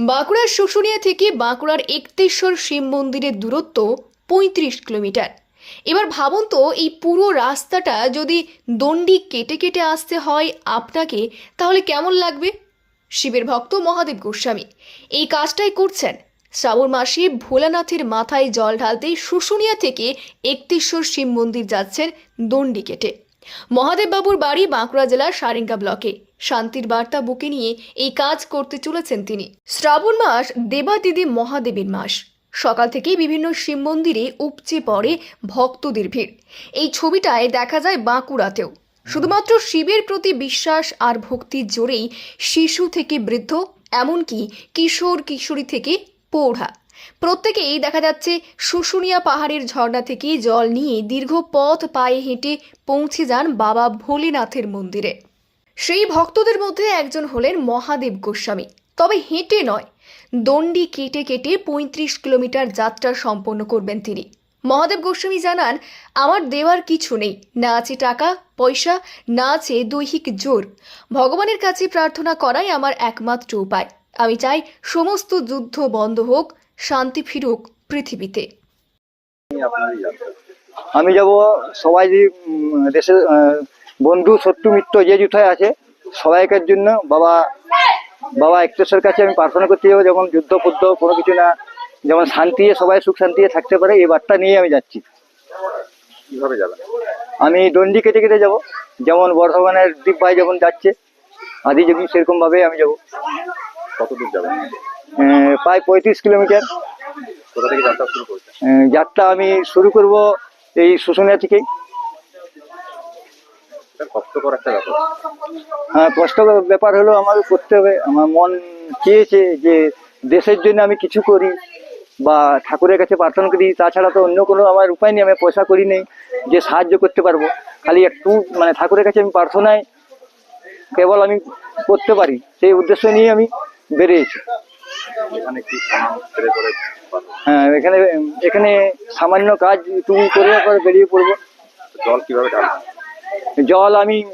বাঁকুড়ার শুশুনিয়া থেকে বাঁকুড়ার একতেশ্বর শিব মন্দিরের দূরত্ব পঁয়ত্রিশ কিলোমিটার। এবার ভাবুন তো, এই পুরো রাস্তাটা যদি দণ্ডি কেটে কেটে আসতে হয় আপনাকে, তাহলে কেমন লাগবে? শিবের ভক্ত মহাদেব গোস্বামী। এই কাজটাই করছেন। শ্রাবণ মাসে ভোলানাথের মাথায় জল ঢালতে শুশুনিয়া থেকে একতেশ্বর শিব মন্দির যাচ্ছেন দণ্ডি কেটে। মহাদেব বাবুর বাড়ি বাঁকুড়া জেলার সারেঙ্গা ব্লকে। শান্তির বার্তা বুকে নিয়ে এই কাজ করতে চলেছেন তিনি। শ্রাবণ মাস দেবাদিদি মহাদেবের মাস। সকাল থেকেই বিভিন্ন শিব মন্দিরে উপচে পড়ে ভক্তদের ভিড়। এই ছবিটায় দেখা যায় বাঁকুড়াতেও। শুধুমাত্র শিবের প্রতি বিশ্বাস আর ভক্তির জোরেই শিশু থেকে বৃদ্ধ, এমনকি কিশোর কিশোরী থেকে পৌঢ়া। প্রত্যেকেই দেখা যাচ্ছে শুশুনিয়া পাহাড়ের ঝর্ণা থেকে জল নিয়ে দীর্ঘ পথ পায়ে হেঁটে পৌঁছে যান বাবা ভোলেনাথের মন্দিরে। সেই ভক্তদের মধ্যে একজন হলেন মহাদেব গোস্বামী। তবে হেঁটে নয়, দণ্ডি কেটে কেটে পঁয়ত্রিশ কিলোমিটার যাত্রা সম্পন্ন করবেন তিনি। মহাদেব গোস্বামী জানান, আমার দেওয়ার কিছু নেই, না আছে টাকা, পয়সা, না আছে দৈহিক জোর। ভগবানের কাছে প্রার্থনা করাই আমার একমাত্র উপায়। আমি চাই সমস্ত যুদ্ধ বন্ধ হোক, শান্তি ফিরুক পৃথিবীতে। আমি যাব সবাই দেশের বন্ধু শত্রু মিত্র যে যুথায় আছে সবাইকার জন্য বাবা বাবা একটেশ্বর কাছে আমি প্রার্থনা করতে যাব যেমন যুদ্ধ ফুদ্ধ কোনো কিছু না যেমন শান্তি সবাই সুখ শান্তি থাকতে পারে এই বার্তা নিয়ে আমি যাচ্ছি। কীভাবে যাবেন আমি দণ্ডি কেটে কেটে যাব যেমন বর্ধমানের দ্বীপ ভাই যেমন যাচ্ছে আদি যোগী সেরকম ভাবে আমি যাব। কত দূর যাবেন প্রায় পঁয়ত্রিশ কিলোমিটার। কোথা থেকে যাত্রা শুরু যাত্রা আমি শুরু করব এই শুশুনিয়া থেকেই। কষ্টকর একটা ব্যাপার। হ্যাঁ কষ্টকর ব্যাপার হলো আমাকে করতে হবে। আমার মন চেয়েছে যে দেশের জন্য আমি কিছু করি বা ঠাকুরের কাছে প্রার্থনা করি। তাছাড়া তো অন্য কোনো আমার উপায় নেই আমি পয়সা করি নেই যে সাহায্য করতে পারব। খালি একটু মানে ঠাকুরের কাছে আমি প্রার্থনায় কেবল আমি করতে পারি। সেই উদ্দেশ্য নিয়ে আমি বেরিয়েছি? হ্যাঁ এখানে এখানে সামান্য কাজ তুমি করে বেরিয়ে পড়ব। জল কীভাবে জল আমি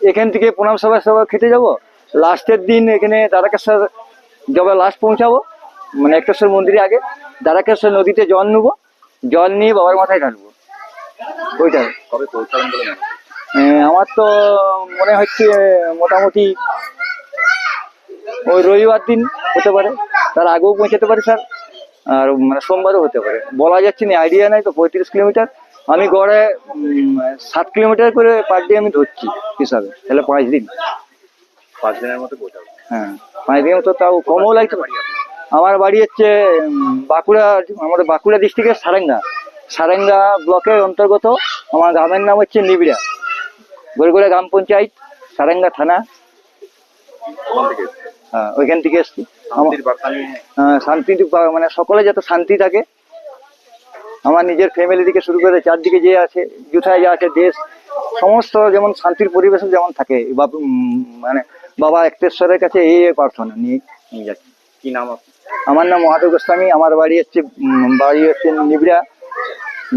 এখান থেকে প্রণাম সভা সভা খেতে যাব। লাস্টের দিন এখানে দ্বারকেশ্বর যবে লাস্ট পৌঁছাবো মানে একটেশ্বর মন্দিরে আগে। দ্বারকেশ্বর নদীতে জল নেব জল নিয়ে বাবার মাথায় ঢালবো। ওইটা? আহ, আমার তো মনে হচ্ছে মোটামুটি ওই রবিবার দিন হতে পারে। তার আগেও পৌঁছাতে পারে স্যার। আর মানে সোমবারও হতে পারে। বলা যাচ্ছে না আইডিয়া নাই তো পঁয়ত্রিশ কিলোমিটার। আমি গড়ে সাত কিলোমিটার করে পার ডে আমি ধরছি হিসাবে তাহলে পাঁচ দিন। পাঁচ দিনের মতো হ্যাঁ পাঁচ দিনের মতো তাও কমও লাগতে পারে। আমার বাড়ি হচ্ছে বাঁকুড়া আমাদের বাঁকুড়া ডিস্ট্রিক্টের সারেঙ্গা। সারেঙ্গা ব্লকের অন্তর্গত আমার গ্রামের নাম হচ্ছে নিবিড়া। গড়গড়া গ্রাম পঞ্চায়েত সারেঙ্গা থানা। থেকে হ্যাঁ, ওইখান থেকে এসছি। শান্তি মানে সকলে যাতে শান্তি থাকে আমার নিজের ফ্যামিলি থেকে শুরু করে চারদিকে যে আছে যুথায় যা আছে দেশ সমস্ত যেমন শান্তির পরিবেশ যেমন থাকে। বা মানে বাবা একটেশ্বরের কাছে এই প্রার্থনা নিয়ে নিয়ে যাচ্ছি। কি নাম আমার নাম মহাদেব গোস্বামী আমার বাড়ি হচ্ছে বাড়ি হচ্ছে নিবিড়া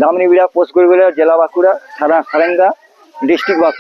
দাম নিবিড়া পোস্ট জেলা বাঁকুড়া সারা সারেঙ্গা ডিস্ট্রিক্ট বাঁকুড়া।